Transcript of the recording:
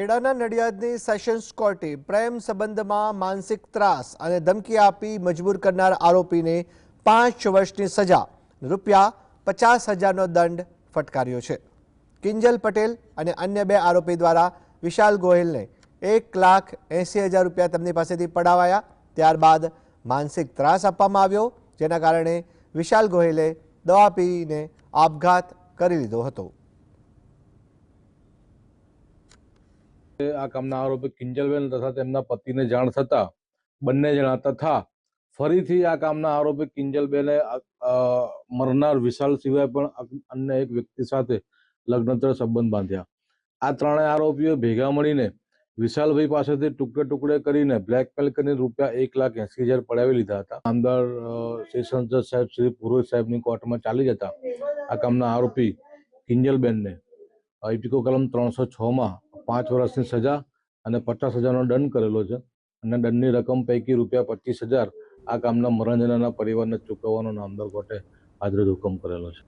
હેડાના નડિયાદની session કોર્ટે પ્રેમ સંબંધમાં માનસિક ત્રાસ અને ધમકી આપી મજબૂર કરનાર આરોપીને 5 વર્ષની સજા રૂપિયા 50000 નો દંડ ફટકાર્યો છે કિંજલ પટેલ અને અન્ય બે આરોપી દ્વારા વિશાલ ગોહેલને 1,80,000 રૂપિયા તેમની પાસેથી પડાવાયા ત્યારબાદ માનસિક ત્રાસ આપવામાં આવ્યો જેના કારણે વિશાલ ગોહેલે દવા પીને આબઘાત કરી લીધો હતો આ કામના આરોપી કિંજલબેન તથા તેમના પતિને જાણ થતા બનને જાણ હતા તથા ફરીથી આ કામના આરોપી કિંજલબેને મર્નાર વિશાલભાઈ પણ અન્ય એક વ્યક્તિ સાથે લગ્નંતર સંબંધ બાંધ્યા આ ત્રણેય આરોપીઓ ભેગા મળીને વિશાલભાઈ પાસેથી ટુકડા ટુકડે કરીને બ્લેકમેલ કરીને રૂપિયા 1,80,000 પડાવી લીધા હતા आमदार શેસનજી સાહેબ શ્રી પુરુષ સાહેબની કોર્ટમાં ચાલી જ�તા આ કામના આરોપી કિંજલબેન એપીકો કલમ 306 માં પાંચ વર્ષની સજા અને પચાસ હજારનો દંડ કરેલો છે અને દંડની રકમ પૈકી રૂપિયા પચીસ હજાર આ કામના મરણજનના પરિવારને ચૂકવવાનો નામદાર કોર્ટે હાજર હુકમ કરેલો છે